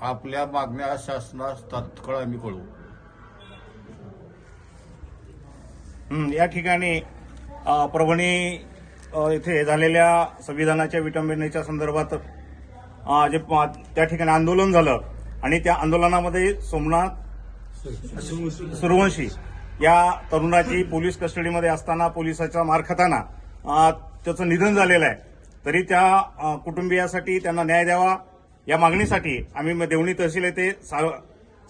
आपल्या मागण्या शासनास तात्काळ आम्ही कळवू. हं, या ठिकाणी अ, परभणी अ, येथे झालेल्या संविधानाच्या विटंबनेच्या संदर्भात अ, जे प- त्या ठिकाणी आंदोलन झालं आणि त्या आंदोलनामध्ये सोमनाथ सूर्यवंशी या तरुणाची पोलीस कस्टडीमध्ये असताना पोलिसाच्या मार खाताना अ, त्याचं निधन झालेलं आहे. तरी त्या कुटुंबियासाठी त्यांना न्याय द्यावा. या मागणीसाठी आम्ही देवणी तहसील येथे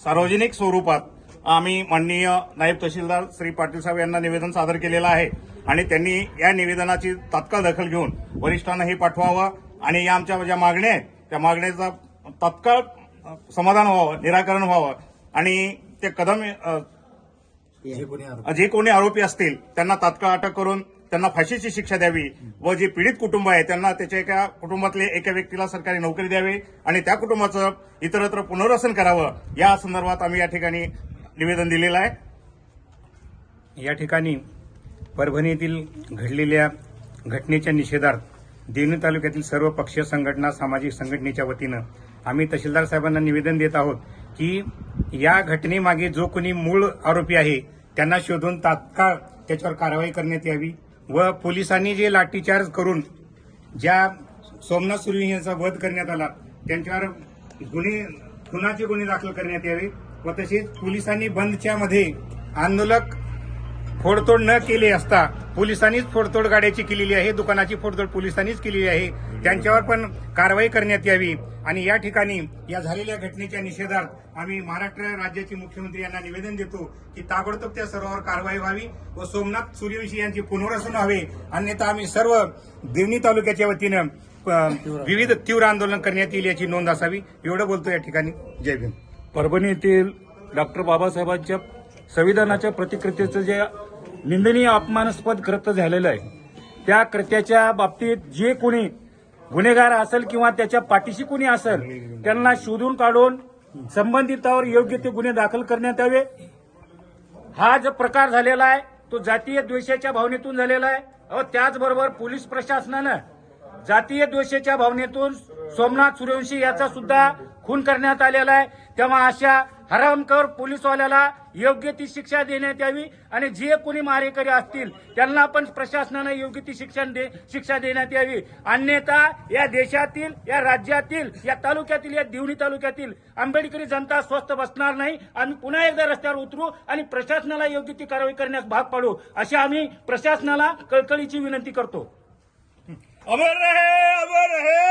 सार्वजनिक स्वरूपात आम्ही माननीय नायब तहसीलदार श्री पाटील साहेब यांना निवेदन सादर केलेलं आहे. आणि त्यांनी या निवेदनाची तात्काळ दखल घेऊन वरिष्ठांना हे पाठवावं. आणि या आमच्या ज्या मागण्या आहेत त्या मागण्याचा तात्काळ समाधान व्हावं निराकरण व्हावं. आणि ते कदम जे कोणी आरोपी असतील त्यांना तात्काळ अटक करून त्यांना फाशीची शिक्षा द्यावी व जे पीडित कुटुंब आहे त्यांना त्याच्या एका कुटुंबातले एका व्यक्तीला सरकारी नोकरी द्यावी आणि त्या कुटुंबाचं इतरत्र पुनर्वसन करावं या संदर्भात आम्ही या ठिकाणी निवेदन दिलेलं आहे. या ठिकाणी परभणी येथील घडलेल्या घटनेच्या निषेधार्थ देवणी तालुक्यातील सर्व पक्षीय संघटना सामाजिक संघटनेच्या वतीनं आम्ही तहसीलदार साहेबांना निवेदन देत आहोत की या घटनेमागे जो कोणी मूळ आरोपी आहे त्यांना शोधून तात्काळ त्याच्यावर कारवाई करण्यात यावी व पोलिसांनी जे लाठीचार्ज करून ज्या सोमनाथ सुर्वी यांचा वध करण्यात आला त्यांच्यावर गुन्हे खुनाचे गुन्हे दाखल करण्यात यावे व तसेच पोलिसांनी बंदच्या मध्ये आंदोलक फोडतोड न केली असता पोलिसांनीच फोडतोड गाड्याची केलेली आहे. दुकानाची फोडतोड पोलिसांनीच केलेली आहे. त्यांच्यावर पण कारवाई करण्यात यावी. आणि या ठिकाणी या झालेल्या घटनेच्या निषेधार्थ आम्ही महाराष्ट्र राज्याचे मुख्यमंत्री यांना निवेदन देतो की ताबडतोब त्या सर्वावर कारवाई व्हावी व सोमनाथ सूर्यवंशी यांची पुनर्वसन व्हावे. अन्यथा आम्ही सर्व देवणी तालुक्याच्या वतीनं विविध तीव्र आंदोलन करण्यात येईल याची नोंद असावी. एवढं बोलतो या ठिकाणी. जय भीम. परभणी येथील डॉक्टर बाबासाहेबांच्या संविधानाच्या प्रतिकृतीचं जे निंदनीय अपमानास्पद कृत्य झालेलं आहे. त्या कृत्याच्या बाबतीत जे कोणी गुन्हेगार असेल किंवा त्याच्या पाठीशी कोणी असेल त्यांना शोधून काढून संबंधितावर योग्य ते गुन्हे दाखल करण्यात यावे. हा जो प्रकार झालेला आहे तो जातीय द्वेषाच्या भावनेतून झालेला आहे. व त्याचबरोबर पोलीस प्रशासनानं जातीय द्वेषाच्या भावनेतून सोमनाथ सूर्यवंशी याचा सुद्धा खून करण्यात आलेला आहे. तेव्हा अशा हरामकर पोलीसवाल्याला योग्य ती शिक्षा देण्यात यावी आणि जे कोणी मारेकरी असतील त्यांना पण प्रशासनानं योग्य ती शिक्षण दे शिक्षा देण्यात यावी. अन्यथा या देशातील या राज्यातील या तालुक्यातील या दिवणी तालुक्यातील आंबेडकरी जनता स्वस्थ बसणार नाही आम्ही पुन्हा एकदा रस्त्यावर उतरू आणि प्रशासनाला योग्य ती कारवाई करण्यास भाग पाडू अशी आम्ही प्रशासनाला कळकळीची विनंती करतो. अमर रहे अमर रहे.